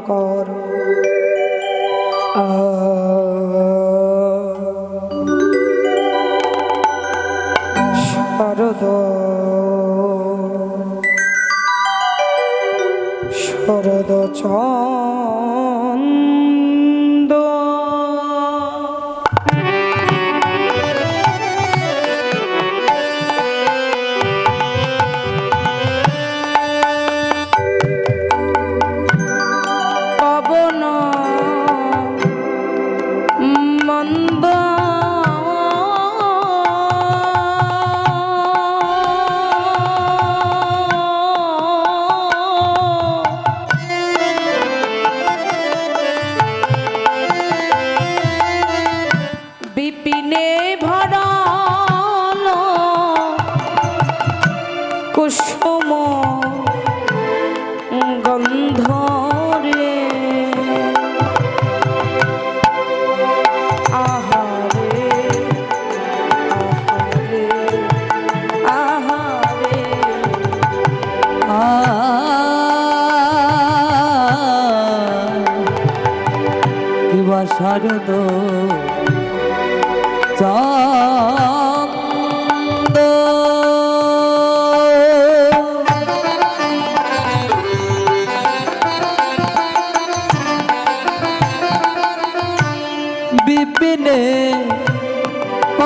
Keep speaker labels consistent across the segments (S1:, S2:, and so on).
S1: করো।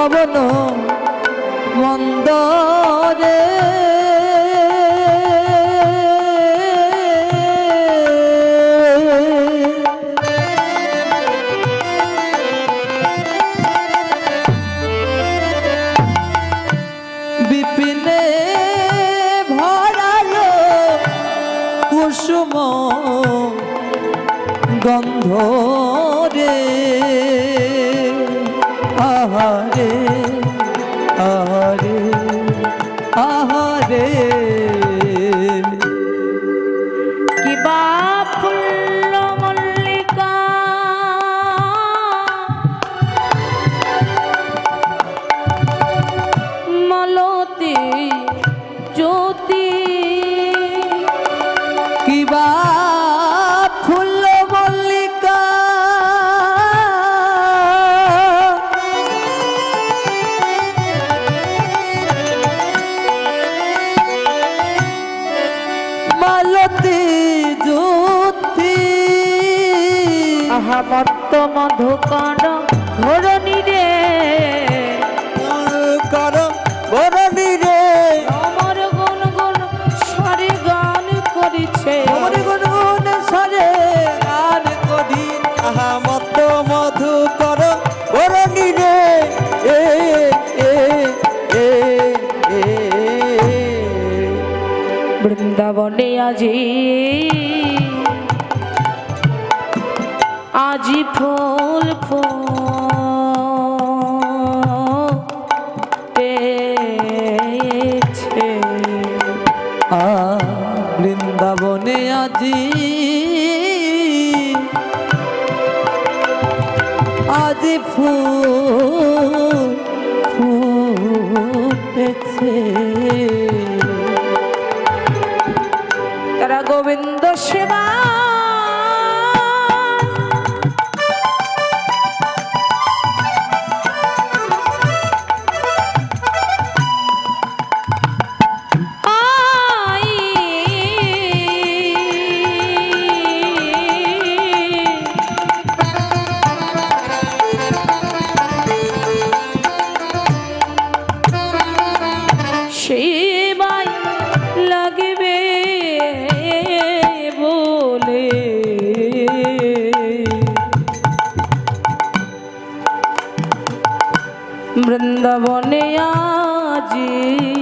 S1: ভবন মন্দা বাজে আজি ফুল
S2: ফুটেছে। বৃন্দাবনে আজি। আজি ফুল ফুটেছে।
S1: গোবিন্দ সেবা
S2: Thank you.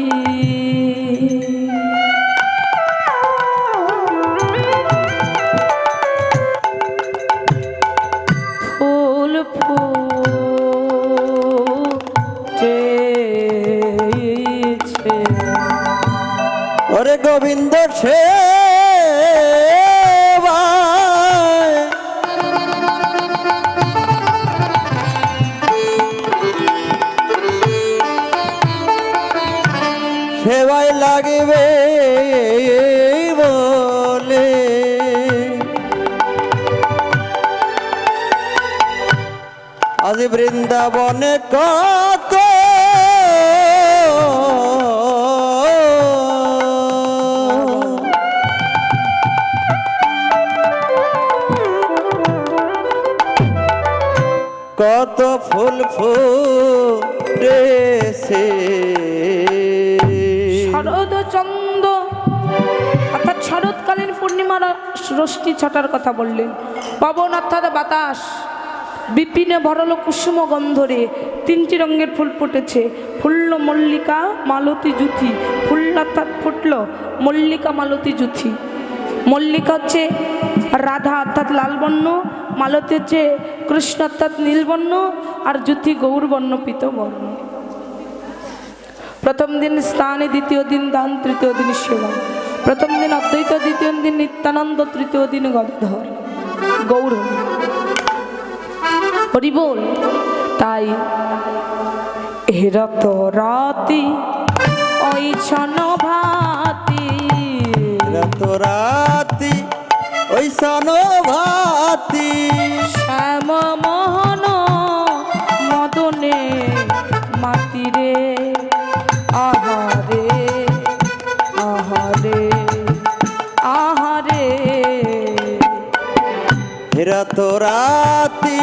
S2: কত ফুল ফুটেছে।
S1: শরদ চন্দ অর্থাৎ শরৎকালীন পূর্ণিমার রশ্মি ছটার কথা বললেন। পবন, অর্থাৎ বাতাস, বিপিনে, ভরল, কুসুম, গন্ধরে তিনটি রঙের ফুল ফুটেছে। ফুল্ল মল্লিকা, মালতী জুথি ফুল, অর্থাৎ ফুটল মল্লিকা, মালতী জুথি মল্লিকা হচ্ছে রাধা, অর্থাৎ লালবর্ণ মালতী হচ্ছে কৃষ্ণ অর্থাৎ নীলবর্ণ আর জুথি গৌরবর্ণ পীতবর্ণ প্রথম দিন স্নানে, দ্বিতীয় দিন দান, তৃতীয় দিন সেবা। প্রথম দিন অদ্বৈত, দ্বিতীয় দিন নিত্যানন্দ, তৃতীয় দিন গদাধর। গৌর। হরি বল তাই হেরত রাতি ওই ছন ভাতি
S2: রাত সানো ভাতি
S1: শ্যাম মোহন মদনে মাতিরে আহারে আহারে আহারে।
S2: রাত রাতি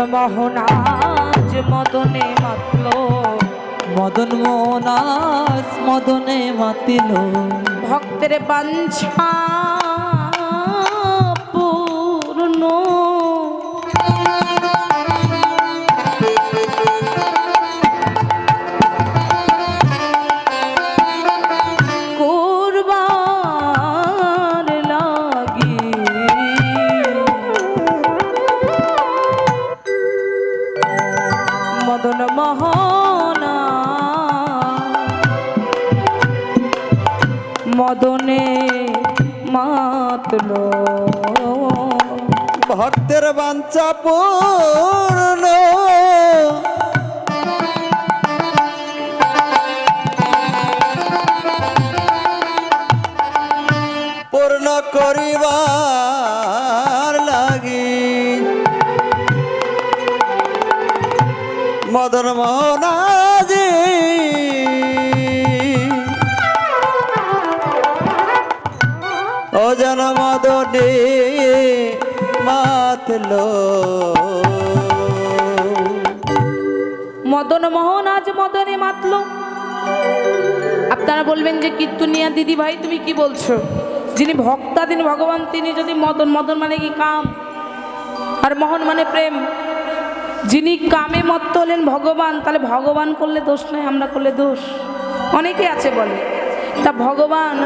S2: মদন
S1: মোহন আজ মদনে মাতল।
S2: মদন মোহনাজ মদনে মাতিল।
S1: ভক্তের বাঞ্ছা পূর্ণ
S2: পূর্ণ পূর্ণ করিবার লাগি। মদন মোহনাজি ও জন মদনে
S1: মদন মোহন আজ মদনে মাতল। আপনারা বলবেন যে কীর্তনিয়া দিদি ভাই, তুমি কি বলছো? যিনি ভক্তাধীন ভগবান, তিনি যদি মদন মদন মানে কি কাম? আর মোহন মানে প্রেম। যিনি কামে মত্ত হলেন ভগবান, তাহলে ভগবান করলে দোষ নয় আমরা করলে দোষ। অনেকে আছে বলে, তা ভগবান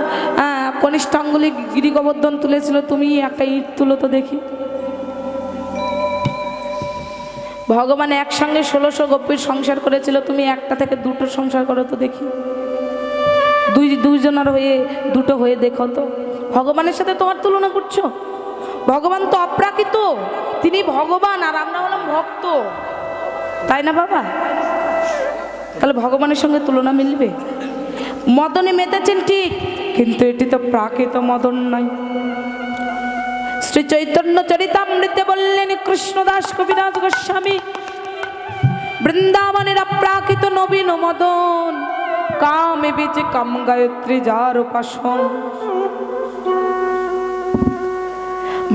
S1: কনিষ্ঠাঙ্গুলি গিরি গোবর্ধন তুলেছিল তুমি একটা ইট তুলো তো দেখি। ভগবান একসঙ্গে ষোলোশো গোপীর সংসার করেছিল, তুমি একটা থেকে দুটো সংসার করো তো দেখি। দুই, দুইজনের হয়ে, দুটো হয়ে দেখো তো। ভগবানের সাথে তোমার তুলনা করছ? ভগবান তো অপ্রাকৃত, তিনি ভগবান আর আমরা হলাম ভক্ত। তাই না বাবা? তাহলে ভগবানের সঙ্গে তুলনা মিলবে? মদনে মেতেছেন ঠিক, কিন্তু এটি তো প্রাকৃত মদন নয়। শ্রী চৈতন্য চরিতামৃতে বললেন, কৃষ্ণদাস কবিরাজ গোস্বামী, বৃন্দাবনের অপ্রাকৃত নবীন মদন, কামে বীজ কাম গায়ত্রী যার উপাসন।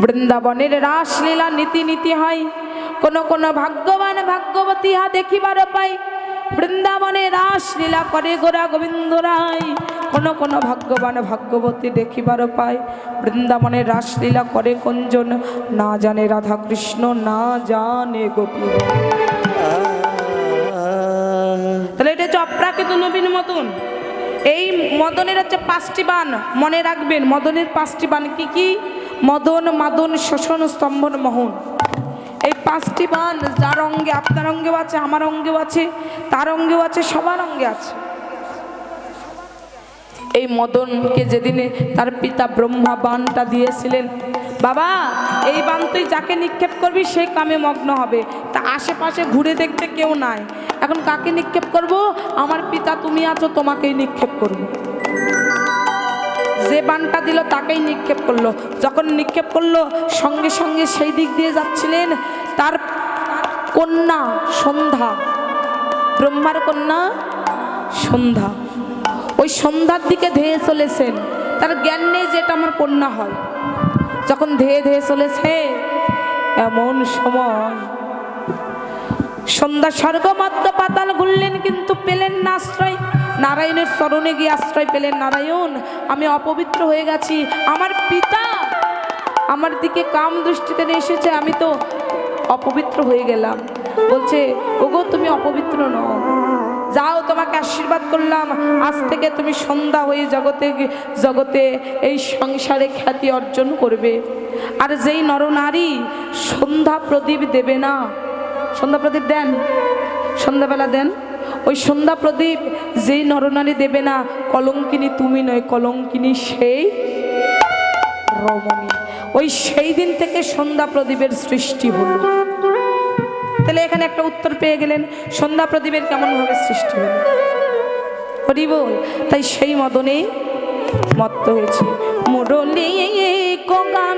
S1: বৃন্দাবনের রাসলীলা নীতি নীতি হয়, কোন কোন ভাগ্যবান ভাগ্যবতী হা দেখিবার পাই বৃন্দাবনে রাসলীলা করে গোরা গোবিন্দ রায় কোন কোনো ভাগ্যবান ভাগ্যবতী দেখিবার পায়। বৃন্দাবনে রাসলীলা করে কোনজন? না জানে রাধা কৃষ্ণ না জানে গোপী। তাহলে এটা হচ্ছে অপ্রাকৃত নবীন মতন এই মদনের হচ্ছে পাঁচটি বান। মনে রাখবেন, মদনের পাঁচটি বান কি কি? মদন, মাদন, শোষণ, স্তম্ভন, মোহন। এই পাঁচটি বান যার অঙ্গে আপনার অঙ্গেও আছে, আমার অঙ্গেও আছে, তার অঙ্গেও আছে, সবার অঙ্গে আছে। এই মদনকে যেদিনে তার পিতা ব্রহ্মা বানটা দিয়েছিলেন, বাবা, এই বান তুই যাকে নিক্ষেপ করবি সেই কামে মগ্ন হবে। তা আশেপাশে ঘুরে দেখতে কেউ নাই। এখন কাকে নিক্ষেপ করব? আমার পিতা তুমি আছো, তোমাকেই নিক্ষেপ করব। যে বানটা দিল, তাকেই নিক্ষেপ করল। যখন নিক্ষেপ করল, সঙ্গে সঙ্গে সেই দিক দিয়ে যাচ্ছিলেন তার কন্যা সন্ধ্যা। ব্রহ্মার কন্যা সন্ধ্যা। ওই সন্ধ্যার দিকে ধেয়ে চলেছেন। তার জ্ঞান নেই যেটা আমার কন্যা হয়। যখন ধেয়ে ধেয়ে চলেছে, এমন সময় সন্ধ্যা স্বর্গমধ্য পাতাল ঘুরলেন কিন্তু পেলেন না আশ্রয়। নারায়ণের চরণে গিয়ে আশ্রয় পেলেন নারায়ণ। আমি অপবিত্র হয়ে গেছি। আমার পিতা আমার দিকে কাম দৃষ্টিতে এসেছে। আমি তো অপবিত্র হয়ে গেলাম। বলছে, ওগো, তুমি অপবিত্র নও। যাও, তোমাকে আশীর্বাদ করলাম। আজ থেকে তুমি সন্ধ্যা হয়ে জগতে জগতে এই সংসারে খ্যাতি অর্জন করবে। আর যেই নরনারী সন্ধ্যা প্রদীপ দেবে না, সন্ধ্যা প্রদীপ দেন, সন্ধ্যাবেলা দেন, ওই সন্ধ্যা প্রদীপ যেই নরনারী দেবে না, কলঙ্কিনী তুমি নয়, কলঙ্কিনী সেই রমণী। ওই সেই দিন থেকে সন্ধ্যা প্রদীপের সৃষ্টি হলো। তাহলে এখানে একটা উত্তর পেয়ে গেলেন, সন্ধ্যা প্রদীপের কেমন ভাবে সৃষ্টি হল? হরি বল তাই সেই মদনে মত্ত হয়েছে। মুরলি গান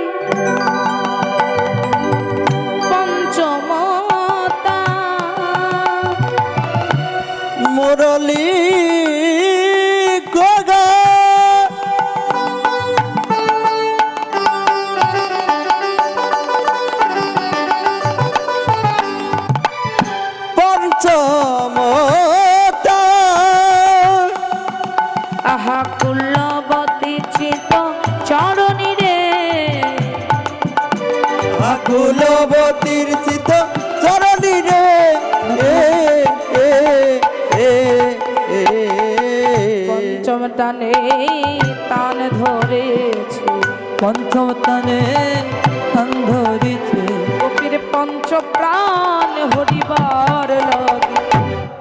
S1: ধরেছে
S3: পঞ্চম তানে স্থান ধরিছে।
S1: কপির পঞ্চ প্রাণ হরিবার লাগে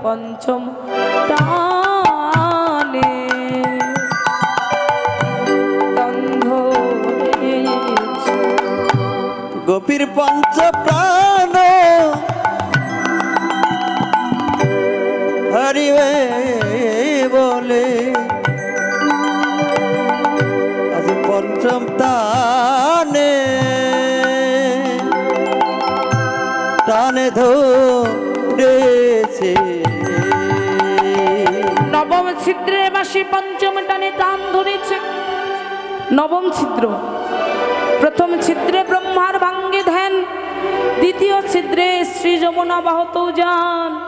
S1: পঞ্চম টানে
S2: গোপীর পঞ্চ প্রাণ ধরেছে।
S1: নবম ছিদ্রে বাসী পঞ্চম টানে টান ধরেছে। নবম ছিদ্র। প্রথম ছিদ্রে ব্রহ্মার ভাঙ্গে ধ্যান। দ্বিতীয় ছিদ্রে শ্রী যমুনা বাহত যান।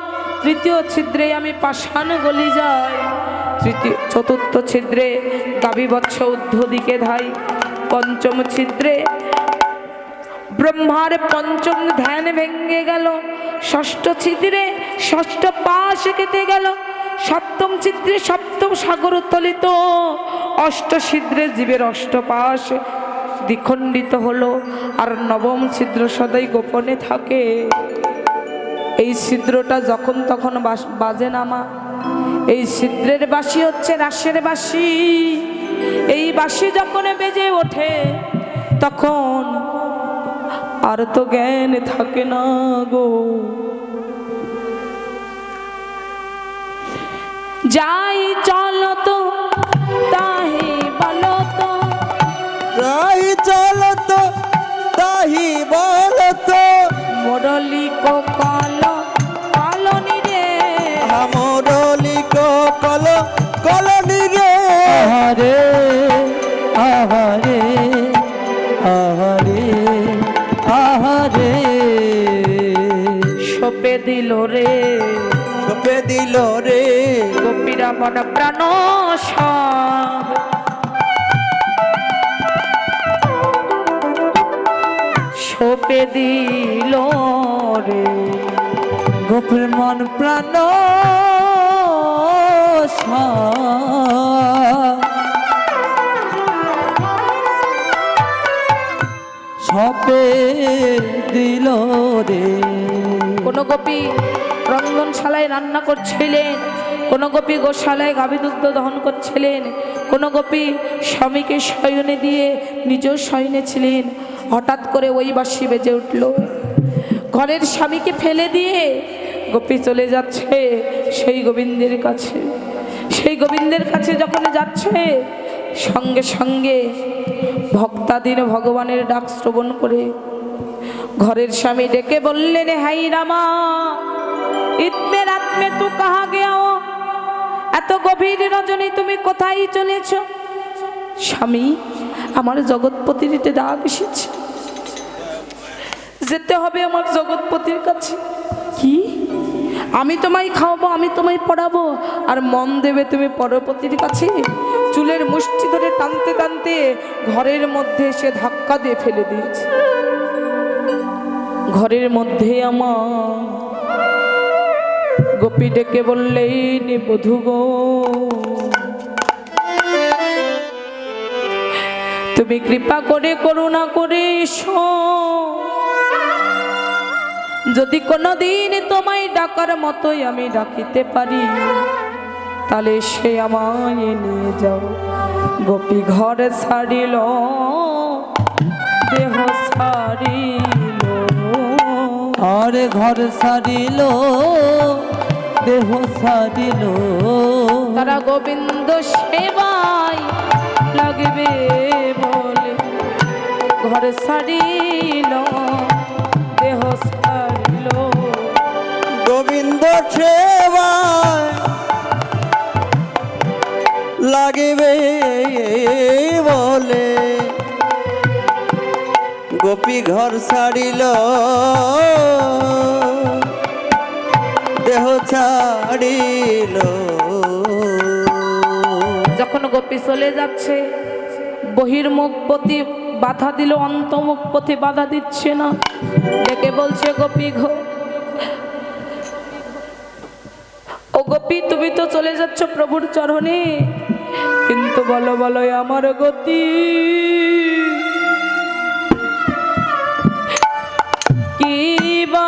S1: তৃতীয় ছিদ্রে আমি পাষাণ গলি যাই। তৃতীয়, চতুর্থ ছিদ্রে গাভী বৎস ঊর্ধ্ব দিকে ধাই। পঞ্চম ছিদ্রে ব্রহ্মার পঞ্চম ধ্যান ভেঙে গেল। ষষ্ঠ ছিদ্রে ষষ্ঠ পাশ কেটে গেল। সপ্তম চিত্রে সপ্তম সাগর উত্তোলিত। অষ্ট ছিদ্রে জীবের অষ্টপাশ দ্বিখণ্ডিত হলো। আর নবম ছিদ্র সদাই গোপনে থাকে। এই ছিদ্রটা যখন তখন বাজে নামা এই ছিদ্রের বাসি হচ্ছে রাসের বাসি। এই বাসি যখন বেজে ওঠে, তখন আর তো জ্ঞান থাকে না গো। যাই চলো তো তাহি বলো তো।
S2: যাই চল তো তাহি বলত
S1: মুরলি কল দিল রে।
S2: সপে দিল রে।
S1: গোপীরা মন প্রাণ সব সপে দিল রে।
S3: গোপীর মন প্রাণ সপে দিল রে।
S1: কোন গোপী রন্ধনশালায় রান্না করছিলেন, কোন গোপী গোশালায় গাভী দুগ্ধ দহন করছিলেন, কোন গোপী স্বামীকে শয়নে দিয়ে নিজেও শয়নে ছিলেন। হঠাৎ করে ওই বাসি বেজে উঠল। ঘরের স্বামীকে ফেলে দিয়ে গোপী চলে যাচ্ছে সেই গোবিন্দের কাছে। সেই গোবিন্দের কাছে যখন যাচ্ছে, সঙ্গে সঙ্গে ভক্তাদিন ভগবানের ডাক শ্রবণ করে ঘরের স্বামী ডেকে বললেন, হাই রামা ইতমে রাত মে তু কাহা গেও এত গভীর রজনী তুমি কোথায় চলেছ? স্বামী, আমার জগৎপতির ডাক এসেছে। যেতে হবে আমার জগৎপতির কাছে। কি? আমি তোমায় খাওয়াবো, আমি তোমায় পড়াবো, আর মন দেবে তুমি পরপতির কাছে? চুলের মুষ্টি ধরে টানতে টানতে ঘরের মধ্যে সে ধাক্কা দিয়ে ফেলে দিয়েছে। ঘরের মধ্যে আমার গোপী ডেকে বললেন বধু গো, তুমি কৃপা করে করুণা করে এসো। যদি কোনোদিন তোমায় ডাকার মতোই আমি ডাকিতে পারি তাহলে সে আমায় নিয়ে যাও। গোপী ঘর ছাড়িল দেহ ছাড়িল।
S3: আর ঘর সারিল দেহ সারিল
S1: তারা গোবিন্দ সেবাই লাগবে বলে। ঘর ছাড়িল দেহ ছাড়িল।
S2: গোবিন্দ সেবায় লাগিবে, বলে। গোপী ঘর ছাড়িল। দেহ ছাড়িল।
S1: যখন গোপী চলে যাচ্ছে বহির্মুখ পতি বাধা দিল অন্তমুখ পথে বাধা দিচ্ছে না। ডেকে বলছে, গোপী ঘো ও গোপী, তুমি তো চলে যাচ্ছ প্রভুর চরণে। কিন্তু বলো বলো আমার গতি। কি বা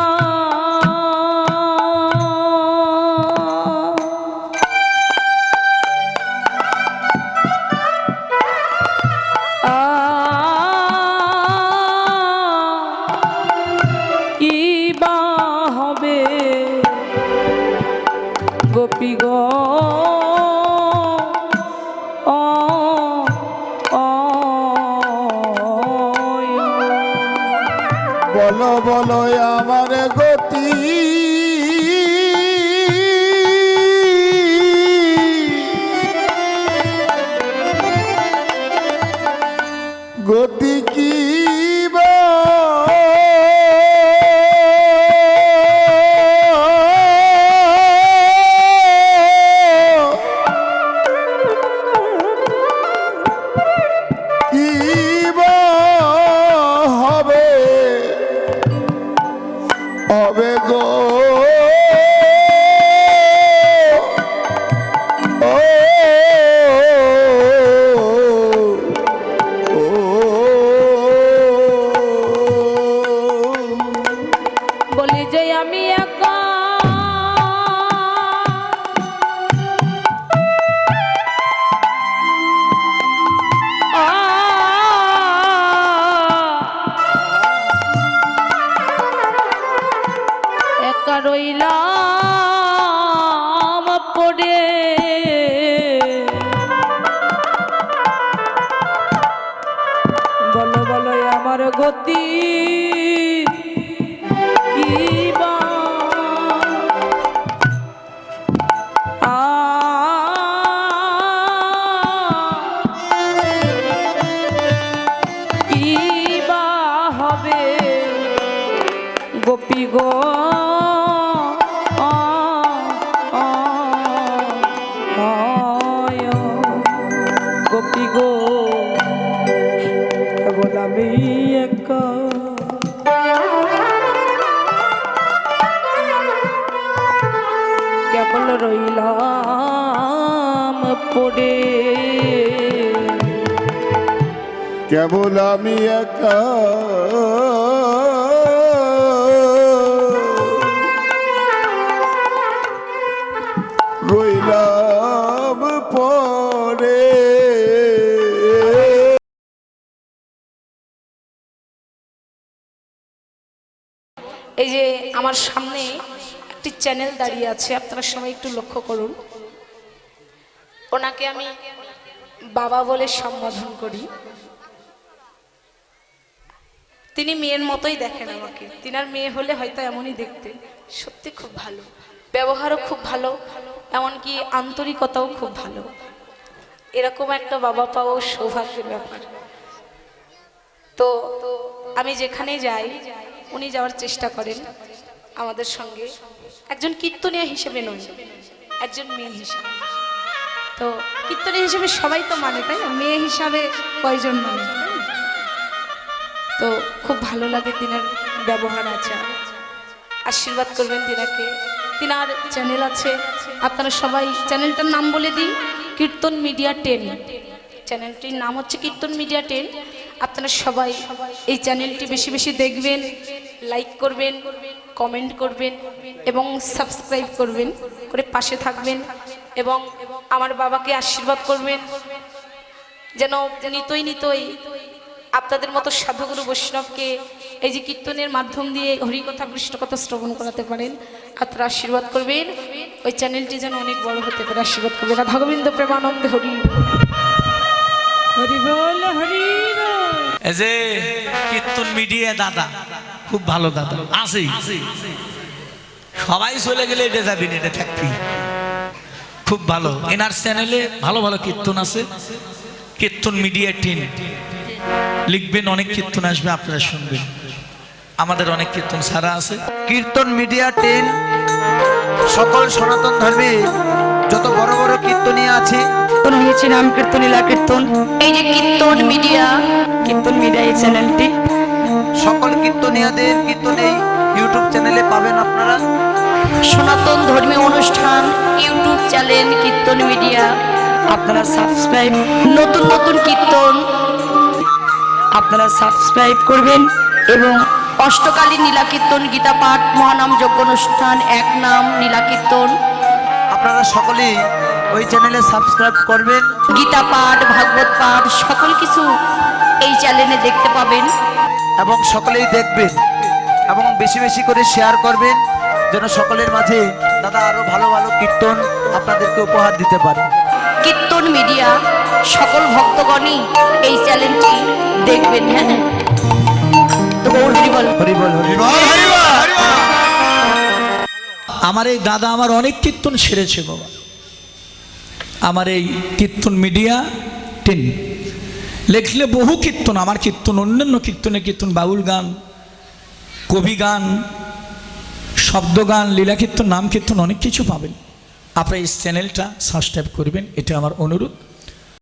S1: একা রইলাম পড়ে। বলো বলো আমার গতি কেবল আমি একা। এই যে আমার সামনে একটি চ্যানেল দাঁড়িয়ে আছে, আপনারা সবাই একটু লক্ষ্য করুন। ওনাকে আমি বাবা বলে সম্বোধন করি। তিনি মেয়ের মতোই দেখেন আমাকে। তিনার মেয়ে হলে হয়তো এমনই দেখতে। সত্যি খুব ভালো। ব্যবহারও খুব ভালো, এমনকি আন্তরিকতাও খুব ভালো। এরকম একটা বাবা পাওয়াও সৌভাগ্যের ব্যাপার। তো, আমি যেখানে যাই, উনি যাওয়ার চেষ্টা করেন আমাদের সঙ্গে। একজন কীর্তনিয়া হিসেবে নয়, একজন মেয়ে হিসেবে। তো, কীর্তনিয়া হিসেবে সবাই তো মানে তাই না? মেয়ে হিসাবে কয়জন মানে? তো খুব ভালো লাগে তিনার ব্যবহার আছে। আশীর্বাদ করবেন তিনাকে তিনার চ্যানেল আছে। আপনারা সবাই চ্যানেলটার নাম বলে দিই, কীর্তন মিডিয়া টেন চ্যানেলটির নাম হচ্ছে কীর্তন মিডিয়া টেন আপনারা সবাই এই চ্যানেলটি বেশি বেশি দেখবেন লাইক করবেন কমেন্ট করবেন এবং সাবস্ক্রাইব করবেন, করে পাশে থাকবেন এবং আমার বাবাকে আশীর্বাদ করবেন। যেন নিতই নিতই আপনাদের মতো সাধুগুরু বৈষ্ণবকে এই যে কীর্তনের মাধ্যম দিয়ে হরিকথা কৃষ্ণকথা শ্রবণ করাতে পারেন আপনারা আশীর্বাদ করবেন। ওই চ্যানেলটি যেন অনেক বড় হতে পারে আশীর্বাদ করবেন রাধা গোবিন্দ প্রেমানন্দ হরি
S3: হরি হরি
S4: এই যে কীর্তন মিডিয়া দাদা, খুব ভালো দাদা। আসেই সবাই চলে গেলে এটা যাবি না, এটা থাকবি খুব ভালো। এনার চ্যানেলে ভালো ভালো কীর্তন আছে। কীর্তন মিডিয়া টিন লিখবেন অনেক কীর্তন আসবে আপনারা শুনবেন। আমাদের অনেক কীর্তন সারা আছে।
S5: কীর্তন মিডিয়া টেন সকল সনাতন ধর্মে যত বড় বড় কীর্তনীয় আছে।
S6: কীর্তন হয়েছে নাম কীর্তন লীলা কীর্তন। এই যে কীর্তন মিডিয়া। কীর্তন মিডিয়া এই চ্যানেলটি।
S5: সকল কীর্তনীয়দের কীর্তন এই ইউটিউব চ্যানেলে পাবেন আপনারা।
S6: সনাতন ধর্মীয় অনুষ্ঠান ইউটিউব চ্যানেল কীর্তন মিডিয়া। আপনারা সাবস্ক্রাইব। নতুন নতুন কীর্তন। আপনারা সাবস্ক্রাইব করবেন এবং অষ্টকালী নীলাকীর্তন গীতা পাঠ মহানাম যজ্ঞ অনুষ্ঠান এক নাম নীলাকীর্তন।
S5: আপনারা সকলেই ওই চ্যানেলে সাবস্ক্রাইব করবেন।
S6: গীতা পাঠ ভাগবত পাঠ সকল কিছু এই চ্যানেলে দেখতে পাবেন।
S5: এবং সকলেই দেখবেন এবং বেশি বেশি করে শেয়ার করবেন যেন সকলের মাঝে দাদা আরও ভালো ভালো কীর্তন আপনাদেরকে উপহার দিতে পারে।
S6: কীর্তন মিডিয়া সকল ভক্তগণই এই চ্যানেলটি দেখবেন হ্যাঁ? তো গৌর হরি বল।
S5: হরি বল হরি বল।
S4: আমার এই দাদা আমার অনেক কীর্তন সেরেছে বাবা। আমার এই কীর্তন মিডিয়া টেন। লেখলে বহু কীর্তন আমার কীর্তন অন্যান্য কীর্তনে কীর্তন বাউল গান কবি গান শব্দ গান লীলা কীর্তন নাম কীর্তন অনেক কিছু পাবেন। আপনারা এই চ্যানেলটা সাবস্ক্রাইব করবেন এটা আমার অনুরোধ।